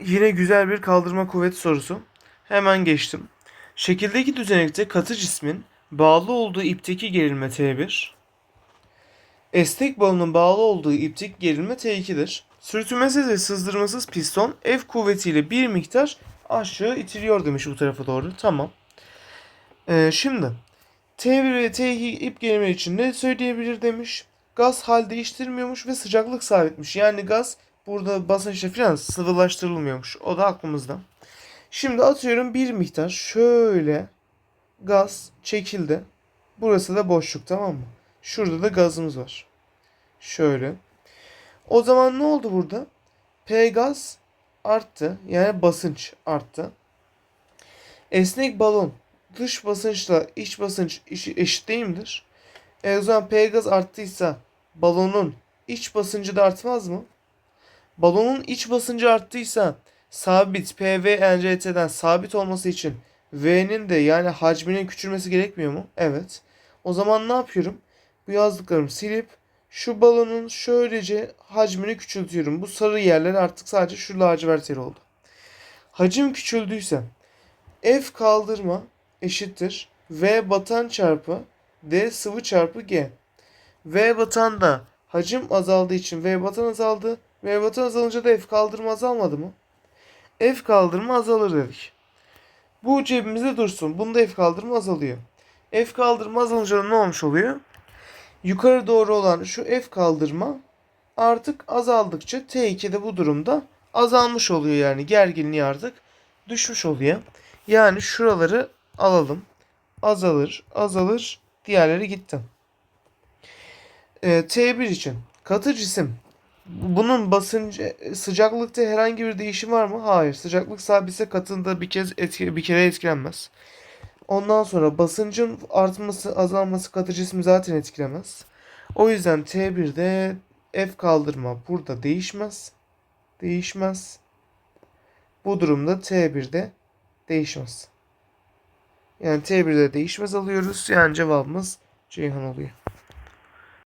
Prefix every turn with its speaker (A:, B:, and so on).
A: yine güzel bir kaldırma kuvveti sorusu. Hemen geçtim. Şekildeki düzenekte katı cismin bağlı olduğu ipteki gerilme T1. Esnek balonun bağlı olduğu ipteki gerilme T2'dir. Sürtünmesiz ve sızdırmasız piston F kuvvetiyle bir miktar aşağı itiliyor demiş bu tarafa doğru. Tamam. Ee, şimdi T1 ve T2 ip gerilme için ne söyleyebilir demiş. Gaz hal değiştirmiyormuş ve sıcaklık sabitmiş. Yani gaz burada basınçla falan sıvılaştırılmıyormuş. O da aklımızda. Şimdi atıyorum bir miktar şöyle gaz çekildi. Burası da boşluk tamam mı? Şurada da gazımız var. Şöyle. O zaman ne oldu burada? P gaz arttı. Yani basınç arttı. Esnek balon dış basınçla iç basınç eşi- eşit değil midir? E o zaman P gaz arttıysa balonun iç basıncı da artmaz mı? Balonun iç basıncı arttıysa sabit PV NRT'den sabit olması için V'nin de yani hacminin küçülmesi gerekmiyor mu? Evet. O zaman ne yapıyorum? Bu yazdıklarımı silip şu balonun şöylece hacmini küçültüyorum. Bu sarı yerler artık sadece şu lacivert yer oldu. Hacim küçüldüyse F kaldırma eşittir V batan çarpı D sıvı çarpı G. V batan da hacim azaldığı için V batan azaldı. V batan azalınca da F kaldırma azalmadı mı? F kaldırma azalır dedik. Bu cebimizde dursun. Bunda F kaldırma azalıyor. F kaldırma azalınca ne olmuş oluyor? Yukarı doğru olan şu F kaldırma artık azaldıkça T2 de bu durumda azalmış oluyor yani gerginliği artık düşmüş oluyor. Yani şuraları alalım. Azalır, azalır, diğerleri gitti. Ee, T1 için katı cisim bunun basıncı sıcaklıkta herhangi bir değişim var mı? Hayır. Sıcaklık sabitse katında bir kez etki, bir kere etkilenmez. Ondan sonra basıncın artması, azalması katı cismi zaten etkilemez. O yüzden T1'de F kaldırma burada değişmez. Değişmez. Bu durumda T1'de değişmez. Yani T1'de değişmez alıyoruz. Yani cevabımız Ceyhan oluyor.